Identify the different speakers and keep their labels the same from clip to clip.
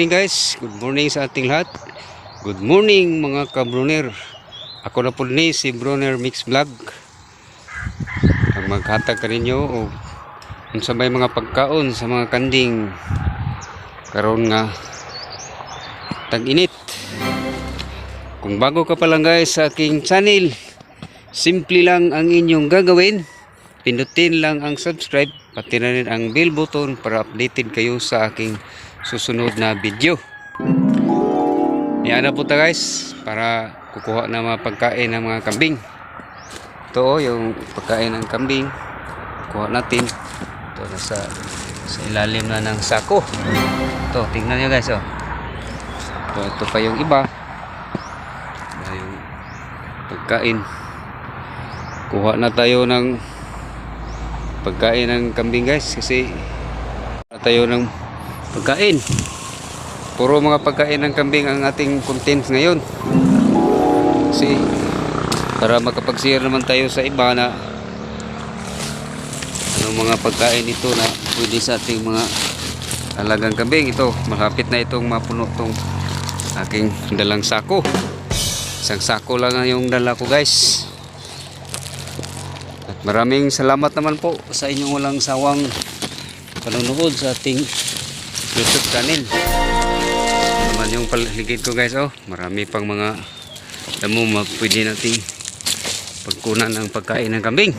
Speaker 1: morning guys. Good morning sa ating lahat. Good morning mga kabruner. Ako na po ni si Bruner Mix Vlog. Ang maghatag ka ninyo o kung sabay mga pagkaon sa mga kanding karon nga tag-init. Kung bago ka pa lang guys sa aking channel, simple lang ang inyong gagawin. Pindutin lang ang subscribe, pati na rin ang bell button para updated kayo sa aking susunod na video. Yan na po ta guys, para kukuha na mga pagkain ng mga kambing. Ito oh, yung pagkain ng kambing. Kuha natin. Ito nasa sa ilalim na ng sako. Ito, tingnan nyo guys oh. Ito, ito pa yung iba. Yung pagkain. Kuha na tayo ng pagkain ng kambing guys kasi tayo ng pagkain. Puro mga pagkain ng kambing ang ating content ngayon. Kasi para makapag-share naman tayo sa iba na anong mga pagkain ito na pwede sa ating mga alagang kambing. Ito, malapit na itong mapuno itong aking dalang sako. Isang sako lang ang yung dala ko guys. At maraming salamat naman po sa inyong walang sawang panonood sa ating YouTube channel. Naman yung paligid ko guys oh. Marami pang mga damo pwede nating pagkunan ng pagkain ng kambing.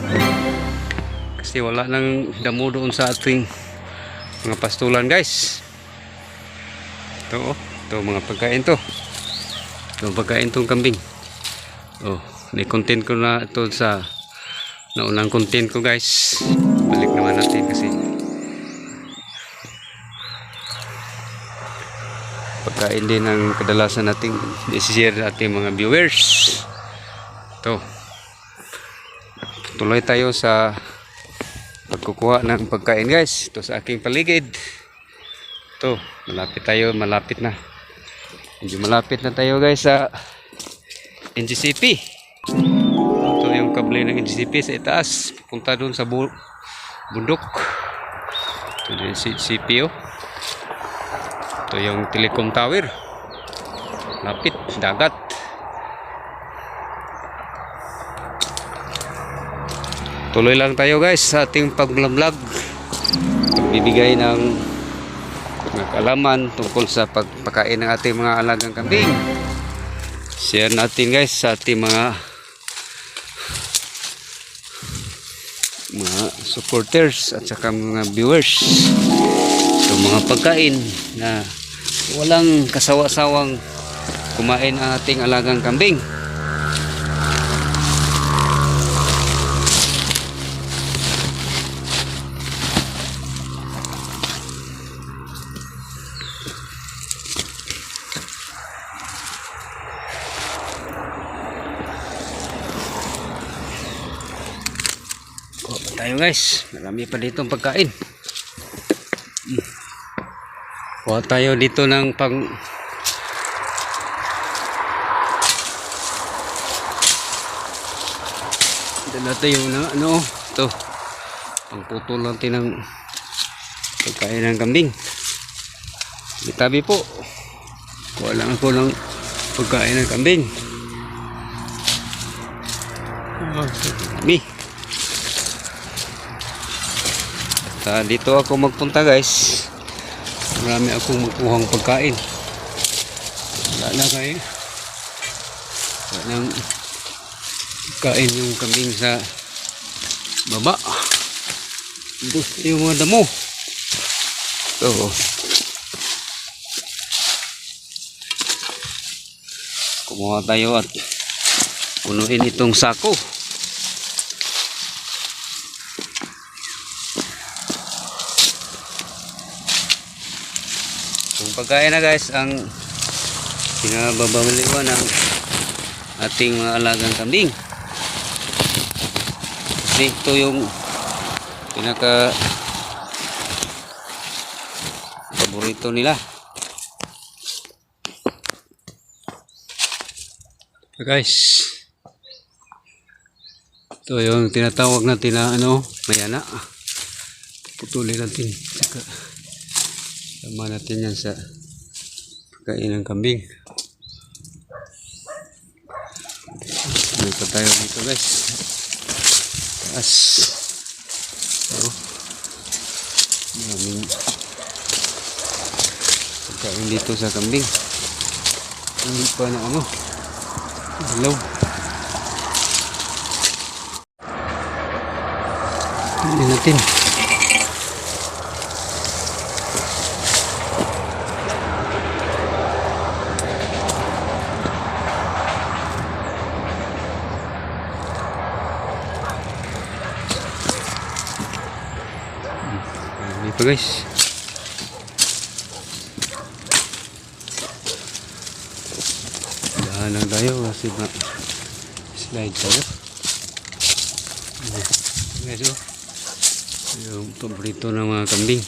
Speaker 1: Kasi wala nang damo doon sa ating mga pastulan guys. Ito oh. Ito mga pagkain to. Ito pagkain tong kambing. Oh, may content ko na ito sa naunang content ko guys. Balik naman natin kasi pagkain din ang kadalasan nating i-share sa ating mga viewers. Ito. Tuloy tayo sa pagkukuha ng pagkain guys. Ito sa aking paligid. Ito, malapit tayo, malapit na. Medyo malapit na tayo guys sa NGCP. Ito yung kable ng NGCP sa itaas. Punta doon sa bu bundok. Ito yung NGCP oh. Ito yung telecom tower. Lapit, dagat. Tuloy lang tayo guys sa ating pag-vlog. Pagbibigay ng mga kaalaman tungkol sa pagpakain ng ating mga alagang kambing. Share natin guys sa ating mga mga supporters at saka mga viewers. So mga pagkain na walang kasawa-sawang kumain ang ating alagang kambing. Tayo guys. Marami pa dito ang pagkain. Kuha tayo dito ng pang Dala tayo na ano ito. Pangputol natin ng pagkain ng kambing. Itabi po. Kuha lang ako ng pagkain ng kambing. Dami. At ah, dito ako magpunta guys. Marami akong magkuhang pagkain. Wala na kayo. Wala nang kain yung kambing sa baba. Gusto yung mga damo. Ito. Kumuha tayo at punuin itong sako. Kung pagkain na guys ang pinababaliwan ng ating mga alagang kambing. Kasi ito yung pinaka paborito nila. So guys, ito yung tinatawag natin na ano, mayana. Putulin natin. Saka sama natin yan sa Kain ng kambing. May pa tayo dito guys. Taas. So, maraming pagkain dito sa kambing. Hindi pa na ano. Hello. Hindi natin. Hindi pa guys. Dahan lang tayo kasi ma slide tayo. Guys oh. Yung paborito ng mga kambing.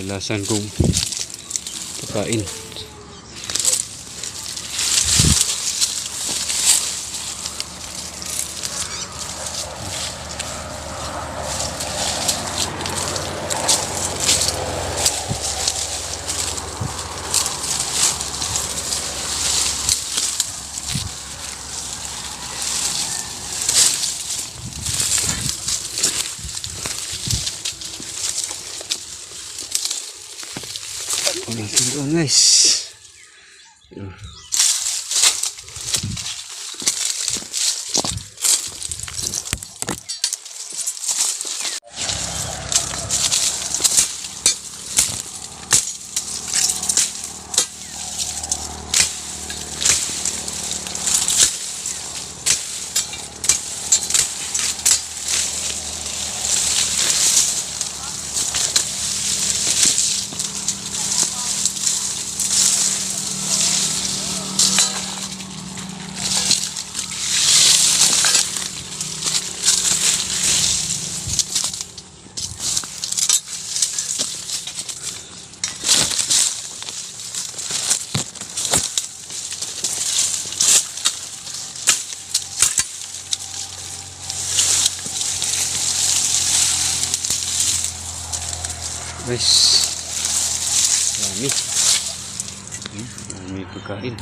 Speaker 1: Dalasan kong pagkain. Ako natin Guys. Dami. Dami pagkain.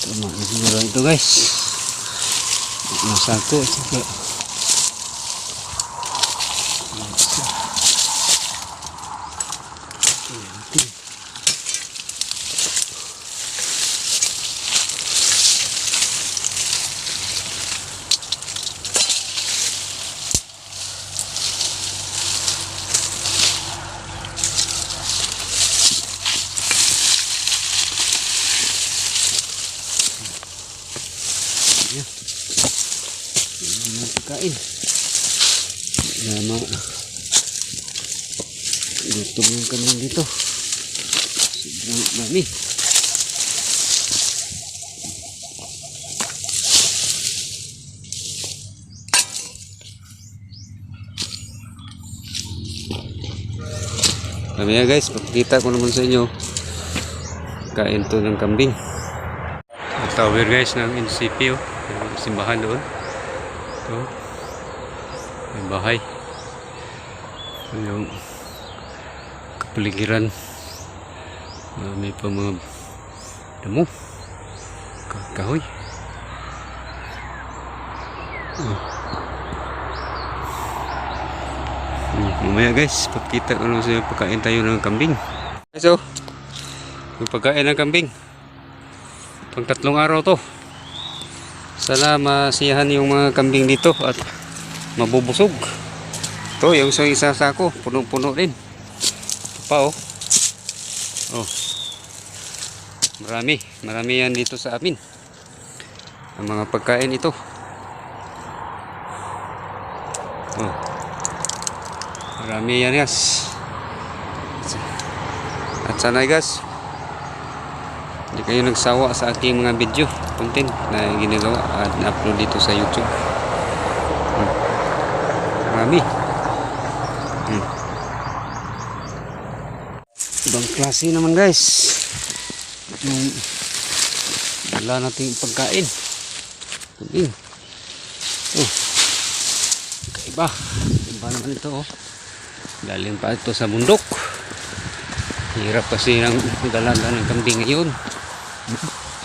Speaker 1: Tama na siguro ito guys. Masako. Saka. Pagkain. Lama. Gutom yung kami dito. Sobrang dami. Kami guys, pakikita ko naman sa inyo. Kain to ng kambing. Tower guys ng NCP oh. Simbahan doon. Ito. May bahay. Yung kapaligiran. Uh, may pa mga damo. Ka- Kahoy. Oh. Hmm, Mamaya guys, papakita ko lang sa inyo pagkain tayo ng kambing. So, yung pagkain ng kambing. Pang tatlong araw to. Sana masiyahan yung mga kambing dito at mabubusog. Ito, yung sa isa sako, punong-puno din. Ito pa oh. Oh. Marami, marami yan dito sa amin. Ang mga pagkain ito. Oh. Marami yan guys. At sana guys, hindi kayo nagsawa sa aking mga video content na ginagawa at na-upload dito sa YouTube. Marami. Hmm. Ibang klase naman guys. Yung wala nating pagkain. Kambing. Oh. Kaiba. Iba naman ito oh. Galing pa ito sa bundok. Hirap kasi ng dalaga ng kambing ngayon.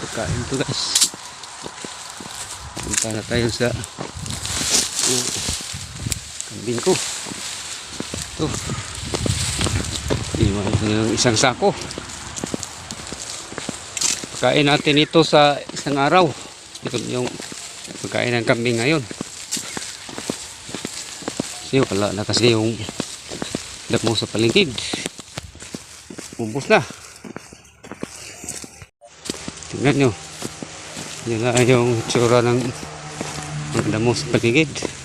Speaker 1: Pagkain to guys. Punta na tayo sa oh, kambing ko. Ito. Ng isang sako. Pagkain natin ito sa isang araw. Ito yung pagkain ng kambing ngayon. Kasi wala na kasi yung damo sa paligid. Ubus na. Tingnan nyo. Yan na yung tsura ng damo sa paligid.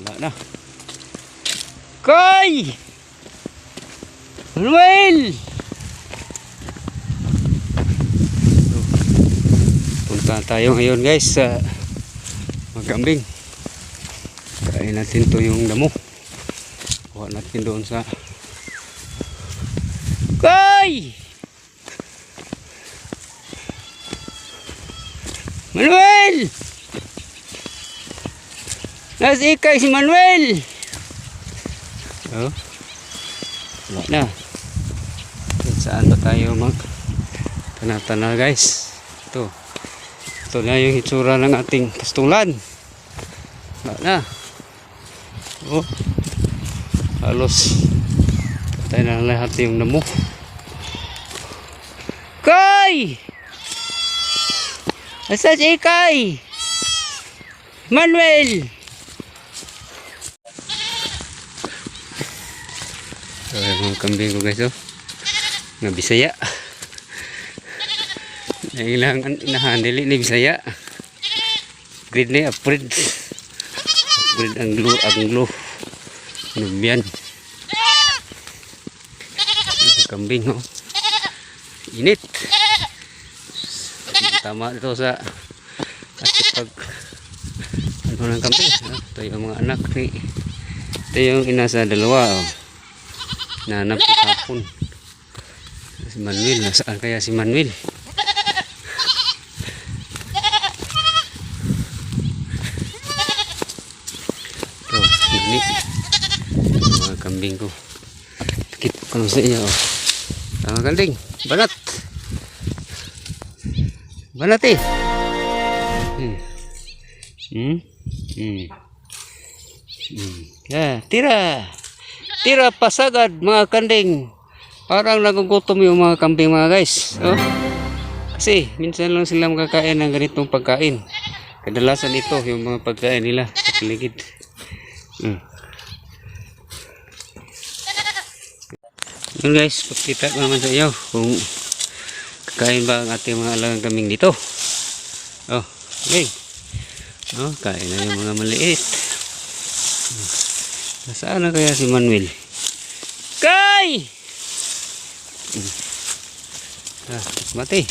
Speaker 1: Wala na. Koy! Manuel! Punta tayo ngayon guys sa magkambing. Kain natin to yung damo. Kuha natin doon sa Koy! Manuel! Nasa ikay si Manuel! Oh. Wala na. At saan ba tayo mag tanah guys? Ito. Ito na yung itsura ng ating pastulan. Wala na. Oh. Halos patay na lahat yung damo. Kay! Asa si Kay? Manuel! So, yung mga kambing ko guys, oh. Nga Bisaya. Nailangan inahandili ni Bisaya. Grade na upgrade. Upgrade ang glue, ang glue. Nubian. Kambing, oh. Init. Tama ito sa kasi pag ano ng kambing. Ito yung mga anak ni ito yung ina sa dalawa, oh. Nanap ko kapon. Si Manuel, nasaan kaya si Manuel? Ito, ini. Mga kambing ko. Pikit ko lang sa inyo. Oh. Mga kambing, banat. Banat eh. Hmm. Hmm. Hmm. Hmm. Ya, tira. Tira pasagad mga kanding. Parang nagugutom yung mga kambing mga guys. Oh. Kasi minsan lang sila makakain ng ganitong pagkain. Kadalasan ito yung mga pagkain nila sa paligid. Hmm. Yun guys, pakita ko naman sa iyo kung kakain ba ang ating mga alagang kambing dito. Oh, okay. Oh, kain na yung mga maliit. Nasaan na kaya si Manuel? Kay! Hmm. Ah, mati.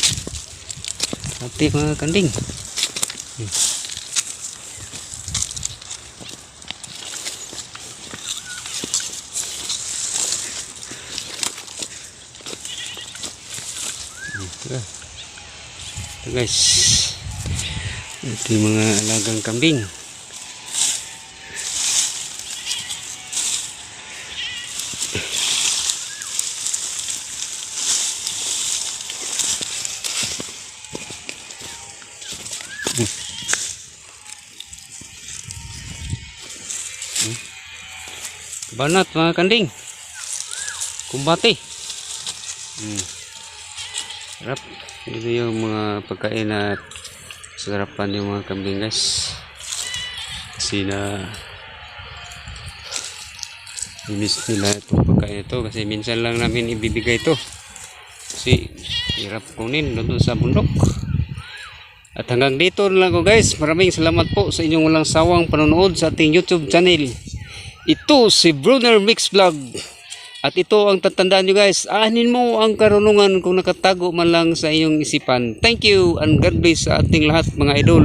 Speaker 1: Mati mga kanding. Hmm. Hmm, ah. Ito guys. Ito yung mga alagang kambing. Banat mga kanding. Kumbati. Hmm. Sarap. Ito yung mga pagkain na sarapan yung mga kambing guys. Kasi na miss nila itong pagkain ito kasi minsan lang namin ibibigay ito. Kasi hirap kunin doon sa bundok. At hanggang dito lang ko guys. Maraming salamat po sa inyong walang sawang panonood sa ating YouTube channel. Ito si Brunner Mix Vlog. At ito ang tatandaan nyo guys. Anin mo ang karunungan kung nakatago man lang sa iyong isipan. Thank you and God bless sa ating lahat mga idol.